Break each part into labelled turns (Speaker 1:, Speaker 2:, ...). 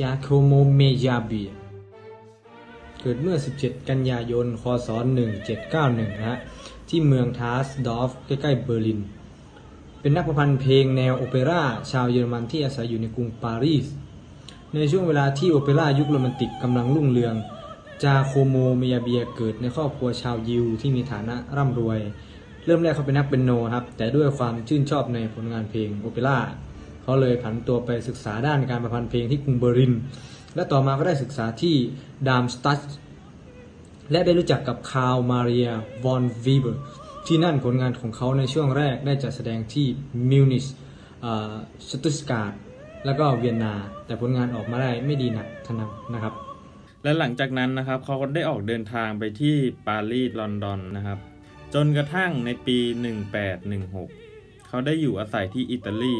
Speaker 1: จาโคโมเมยาเบีย เกิดเมื่อ 17 กันยายน คศ 1791 นะฮะ ที่เมืองทาสดอฟ ใกล้ ๆ เบอร์ลิน เป็นนักประพันธ์เพลงแนวโอเปร่า ชาวเยอรมันที่อาศัยอยู่ในกรุงปารีส ในช่วงเวลาที่โอเปร่ายุคโรแมนติกกำลังรุ่งเรือง จาโคโมเมียเบียเกิดในครอบครัวชาวยิวที่มีฐานะร่ำรวย เริ่มแรกเขาเป็นนักเปียโนครับ แต่ด้วยความชื่นชอบในผลงานเพลงโอเปร่า เขาเลยผันตัวไปศึกษาด้านการประพันธ์เพลงที่กรุงเบอร์ลิน และต่อมาก็ได้ศึกษาที่ดามสตัดและได้รู้จักกับคาร์ลมาเรียวอนวีเบอร์ที่นั่นผลงานของเขาในช่วงแรกได้จัดแสดงที่มิวนิชสตุสการ์ดแล้วก็เวียนนา แต่ผลงานออกมาได้ไม่ดีหนักเท่านั้นนะครับ
Speaker 2: และหลังจากนั้นนะครับเขาก็ได้ออกเดินทางไปที่ปารีสลอนดอนนะครับ จนกระทั่งในปี 1816 เขาได้อยู่อาศัยที่อิตาลี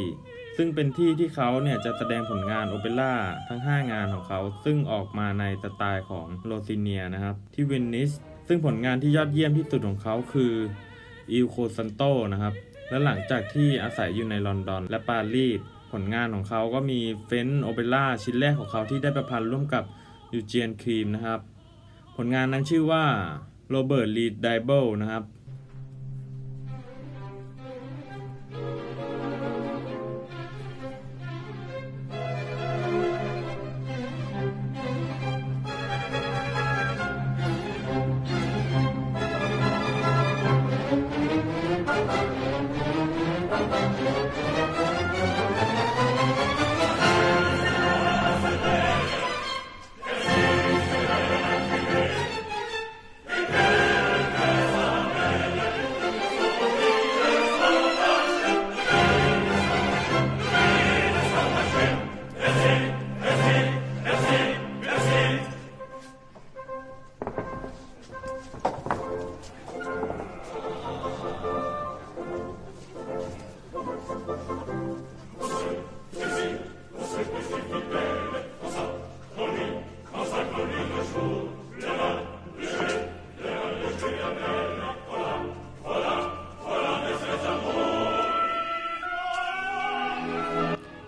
Speaker 2: ซึ่งเป็นที่ที่เขาเนี่ยจะแสดงผลงานโอเปร่าทั้ง 5 งานของเขา ซึ่งออกมาในสไตล์ของโรซิเนียนะครับที่เวนิส ซึ่งผลงานที่ยอดเยี่ยมที่สุดของเขาคืออิลโคซันโตนะครับและหลังจากที่อาศัยอยู่ในลอนดอนและปารีสผลงานของเขาก็มีเฟนโอเปร่าชิ้นแรกของเขาที่ได้ประพันธ์ร่วมกับยูเจียนครีมนะครับ ผลงานนั้นชื่อว่าโรเบิร์ตลีดไดเบิลนะครับ Thank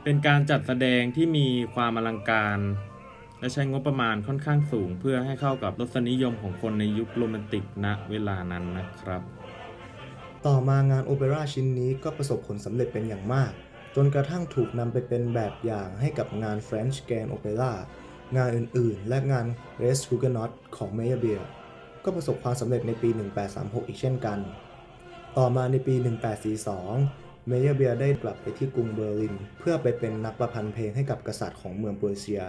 Speaker 2: เป็นการจัดแสดงที่มีความอลังการ และใช้งบประมาณค่อนข้างสูง เพื่อให้เข้ากับรสนิยมของคนในยุคโรแมนติกณเวลานั้นนะครับ
Speaker 3: ต่อมางานโอเปร่าชิ้นนี้ก็ประสบผลสำเร็จเป็นอย่างมาก จนกระทั่งถูกนำไปเป็นแบบอย่างให้กับงาน French Grand Opera งานอื่นๆ และงาน Res Huguenot ของ Meyerbeer ก็ประสบความสำเร็จในปี 1836 อีกเช่นกัน ต่อมาในปี 1842 เมเยอร์เบียได้กลับไปที่กรุงเบอร์ลิน เพื่อไปเป็นนักประพันธ์เพลงให้กับกษัตริย์ของเมืองเปอร์เซีย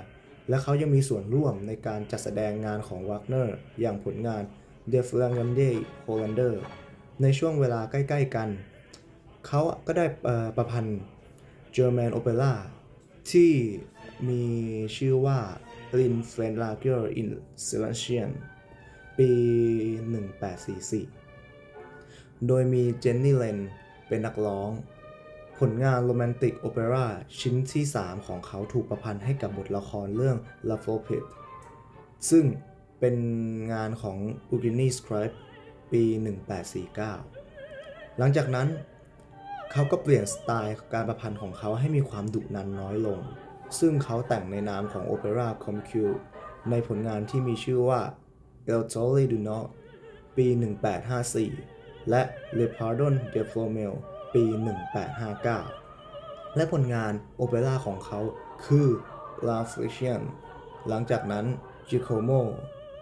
Speaker 3: และเขายังมีส่วนร่วมในการจัดแสดงงานของวากเนอร์อย่างผลงาน The f l a n g e n d e Hollander ในช่วงเวลาใกล้ ๆ กัน เขาก็ได้ประพันธ์ German Opera ที่มีชื่อว่า Lin f r e n l a g e r in s i l e n t i a n ปี 1844 โดยมีเจนนี่เลน เป็นนักร้อง ผลงานโรแมนติกโอเปร่าชิ้นที่ 3 ของเขาถูกประพันธ์ให้กับบทละครเรื่อง La f o p e t ซึ่งเป็นงานของ u g i n i Scribe ปี 1849 หลังจากนั้น เขาก็เปลี่ยนสไตล์การประพันธ์ของเขาให้มีความดุดันน้อยลง ซึ่งเขาแต่งในนามของ Opera c o m c u ในผลงานที่มีชื่อว่า El Tole du Nord ปี 1854 และ Le Pardon de Flomel ปี 1859 และผลงานโอเปร่าของเขาคือ La f r i c i a n หลังจากนั้น Giacomo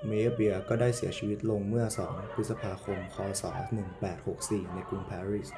Speaker 3: Meyerbeer ก็ได้เสียชีวิตลงเมื่อ 2 พฤษภาคม คศ 1864 ในกรุงปารีส